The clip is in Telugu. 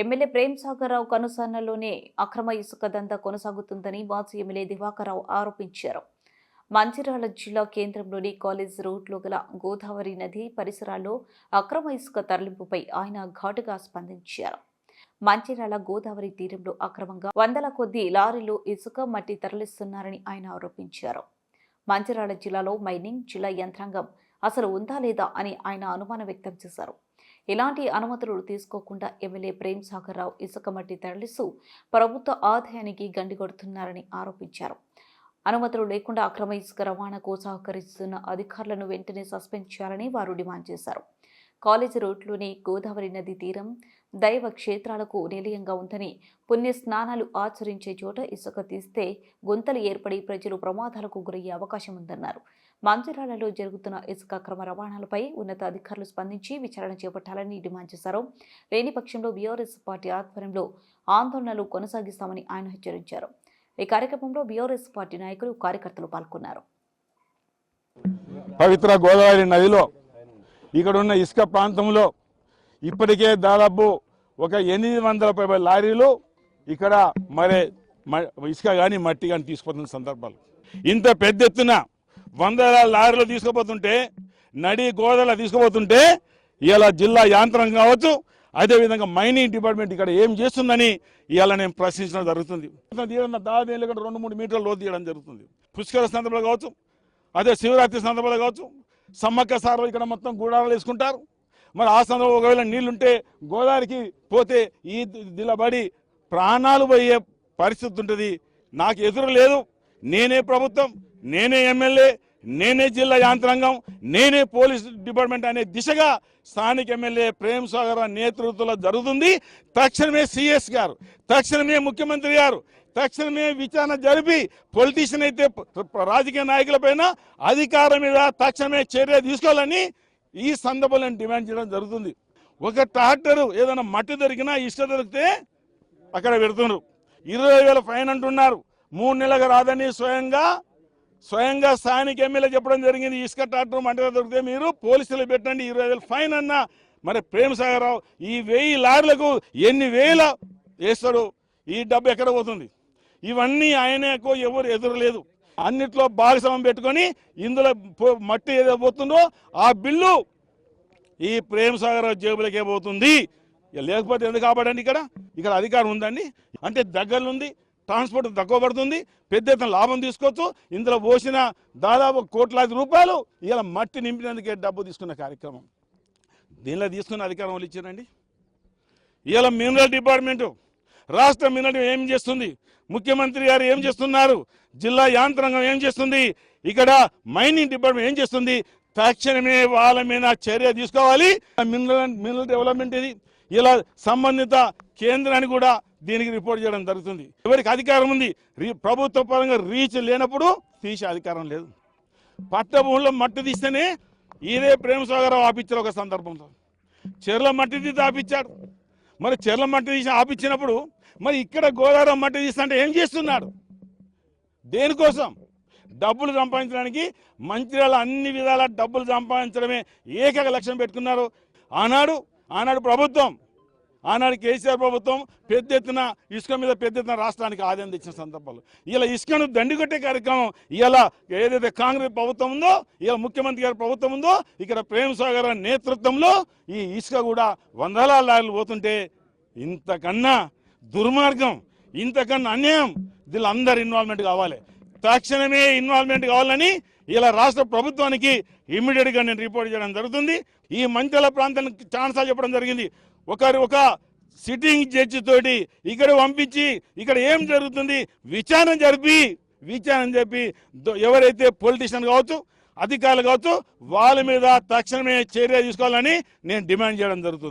ఎమ్మెల్యే ప్రేమ్ సాగర్ రావు కనుసన్నలోనే అక్రమ ఇసుక దందా కొనసాగుతుందని మాజీ ఎమ్మెల్యే దివాకర్ రావు ఆరోపించారు. మంచిర్యాల జిల్లా కేంద్రంలోని కాలేజ్ రోడ్లో గల గోదావరి నది పరిసరాల్లో అక్రమ ఇసుక తరలింపుపై ఆయన ఘాటుగా స్పందించారు. మంచిర్యాల గోదావరి తీరంలో అక్రమంగా వందల కొద్ది లారీలు ఇసుక మట్టి తరలిస్తున్నారని ఆయన ఆరోపించారు. మంచిర్యాల జిల్లాలో మైనింగ్ జిల్లా యంత్రాంగం అసలు ఉందా లేదా అని ఆయన అనుమానం వ్యక్తం చేశారు. ఇలాంటి అనుమతులు తీసుకోకుండా ఎమ్మెల్యే ప్రేమ్ సాగర్ రావు ఇసుక మట్టి తరలిస్తూ ప్రభుత్వ ఆదాయానికి గండిగొడుతున్నారని ఆరోపించారు. అనుమతులు లేకుండా అక్రమ ఇసుక రవాణాకు సహకరిస్తున్న అధికారులను వెంటనే సస్పెండ్ చేయాలని వారు డిమాండ్ చేశారు. కాలేజీ రోడ్లోని గోదావరి నది తీరం దైవ క్షేత్రాలకు నిలయంగా ఉందని పుణ్య స్నానాలు ఆచరించే చోట ఇసుక తీస్తే గుంతలు ఏర్పడి ప్రజలు ప్రమాదాలకు గురయ్యే అవకాశం ఉందన్నారు. మంచిర్యాలలో జరుగుతున్న ఇసుక అక్రమ రవాణాలపై ఉన్నత అధికారులు స్పందించి విచారణ చేపట్టాలని డిమాండ్ చేశారు. లేని పక్షంలో బీఆర్ఎస్ పార్టీ ఆధ్వర్యంలో ఆందోళనలు కొనసాగిస్తామని ఆయన హెచ్చరించారు. ఈ కార్యక్రమంలో బీఆర్ఎస్ పార్టీ నాయకులు కార్యకర్తలు పాల్గొన్నారు. పవిత్ర గోదావరి నదిలో ఇక్కడ ఉన్న ఇసుక ప్రాంతంలో ఇప్పటికే దాదాపు ఒక ఎనిమిది వందల పైబడి లారీలు ఇక్కడ మరే మ- ఇసుక కానీ మట్టి కానీ తీసుకుపోతున్న సందర్భాలు. ఇంత పెద్ద ఎత్తున వందల లారీలు తీసుకుపోతుంటే నడి గోదల తీసుకుపోతుంటే ఇలా జిల్లా యాంత్రం కావచ్చు అదేవిధంగా మైనింగ్ డిపార్ట్మెంట్ ఇక్కడ ఏం చేస్తుందని ఇవాళ నేను ప్రశ్నించడం జరుగుతుంది. తీయడం దాదాపు ఇక్కడ రెండు మూడు మీటర్ల లోతు తీయడం జరుగుతుంది. పుష్కర సందర్భంలో కావచ్చు అదే శివరాత్రి సందర్భంలో కావచ్చు సమ్మక్క సార్లు ఇక్కడ మొత్తం గూడాలు వేసుకుంటారు. మరి ఆ సందర్భంలో ఒకవేళ నీళ్ళుంటే గోదావరికి పోతే ఈ దిలబడి ప్రాణాలు పోయే పరిస్థితి ఉంటుంది. నాకు ఎదురు లేదు. నేనే ప్రభుత్వం నేనే ఎమ్మెల్యే నేనే జిల్లా యాంత్రాంగం నేనే పోలీస్ డిపార్ట్మెంట్ అనే దిశగా స్థానిక ఎమ్మెల్యే ప్రేమ్ సాగర్ నేతృత్వంలో జరుగుతుంది. తక్షణమే సిఎస్ గారు తక్షణమే ముఖ్యమంత్రి గారు తక్షణమే విచారణ జరిపి పొలిటీషియన్ అయితే రాజకీయ నాయకులపైన అధికారం మీద తక్షణమే చర్య తీసుకోవాలని ఈ సందర్భంలో డిమాండ్ చేయడం జరుగుతుంది. ఒక ట్రాక్టర్ ఏదైనా మట్టి దొరికినా ఇసుక దొరికితే అక్కడ పెడుతున్నారు. ఇరవై వేల ఫైన్ అంటున్నారు. మూడు నెలలకు రాదని స్వయంగా స్వయంగా స్థానిక ఎమ్మెల్యే చెప్పడం జరిగింది. ఇసుక ట్రాక్టర్ మంటగా దొరికితే మీరు పోలీసులు పెట్టండి. ఇరవై వేలు ఫైన్ అన్న మరి ప్రేమ్ సాగర్ రావు ఈ వెయ్యి లారీలకు ఎన్ని వేల వేస్తాడు? ఈ డబ్బు ఎక్కడ పోతుంది? ఇవన్నీ ఆయనకు ఎవరు ఎదురలేదు. అన్నిట్లో భాగస్వామ్యం పెట్టుకొని ఇందులో పో- మట్టి ఏదో పోతుందో ఆ బిల్లు ఈ ప్రేమ్ సాగర్ రావు జేబులకే పోతుంది. లేకపోతే ఎందుకు కాపాడండి ఇక్కడ? ఇక్కడ అధికారం ఉందండి. అంటే దగ్గర ఉంది. ట్రాన్స్పోర్ట్ తక్కువ పడుతుంది పెద్ద ఎత్తున లాభం తీసుకోవచ్చు. ఇందులో పోసిన దాదాపు కోట్లాది రూపాయలు ఇలా మట్టి నింపినందుకే డబ్బు తీసుకున్న కార్యక్రమం. దీనిలో తీసుకున్న అధికారం వాళ్ళు ఇచ్చారండి. ఇలా మినరల్ డిపార్ట్మెంటు రాష్ట్ర మినరల్ ఏం చేస్తుంది? ముఖ్యమంత్రి గారు ఏం చేస్తున్నారు? జిల్లా యాంత్రాంగం ఏం చేస్తుంది? ఇక్కడ మైనింగ్ డిపార్ట్మెంట్ ఏం చేస్తుంది? తక్షణమే వాళ్ళ మీద చర్య తీసుకోవాలి. మినరల్ మినరల్ డెవలప్మెంట్ ఇది. ఇలా సంబంధిత కేంద్రాన్ని కూడా దీనికి రిపోర్ట్ చేయడం జరుగుతుంది. ఎవరికి అధికారం ఉంది? రీ- ప్రభుత్వ పరంగా రీచ్ లేనప్పుడు తీసే అధికారం లేదు. పట్టభూమిలో మట్టి తీస్తేనే ఈయనే ప్రేమ సాగరావు ఆపించారు ఒక సందర్భంలో. చెర్ల మట్టి తీసి ఆపించాడు. మరి చెర్ల మట్టి తీసి ఆపించినప్పుడు మరి ఇక్కడ గోదావరి మట్టి తీస్తుంటే ఏం చేస్తున్నాడు? దేనికోసం? డబ్బులు సంపాదించడానికి మంచిర్యాల అన్ని విధాల డబ్బులు సంపాదించడమే ఏకైక లక్ష్యం పెట్టుకున్నారు. ఆనాడు ఆనాడు ప్రభుత్వం ఆనాడు కేసీఆర్ ప్రభుత్వం పెద్ద ఎత్తున ఇసుక మీద పెద్ద ఎత్తున రాష్ట్రానికి ఆదాయం తెచ్చిన సందర్భాలు. ఇలా ఇసుకను దండిగొట్టే కార్యక్రమం ఇలా ఏదైతే కాంగ్రెస్ ప్రభుత్వం ఉందో ఇలా ముఖ్యమంత్రి గారి ప్రభుత్వం ఉందో ఇక్కడ ప్రేమ్ సాగర్ నేతృత్వంలో ఈ ఇసుక కూడా వందల లారీలు పోతుంటే ఇంతకన్నా దుర్మార్గం ఇంతకన్నా అన్యాయం దీనిలో అందరు ఇన్వాల్వ్మెంట్ కావాలి. తక్షణమే ఇన్వాల్వ్మెంట్ కావాలని ఇలా రాష్ట్ర ప్రభుత్వానికి ఇమ్మీడియట్గా నేను రిపోర్ట్ చేయడం జరుగుతుంది. ఈ మంచాల ప్రాంతానికి ఛాన్సా చెప్పడం జరిగింది. ఒకరు ఒక సిట్టింగ్ జడ్జి తోటి ఇక్కడ పంపించి ఇక్కడ ఏం జరుగుతుంది? విచారణ జరిపి విచారణ చెప్పి దో- ఎవరైతే పొలిటీషియన్ కావచ్చు అధికారులు కావచ్చు వాళ్ళ మీద తక్షణమే చర్య తీసుకోవాలని నేను డిమాండ్ చేయడం జరుగుతుంది.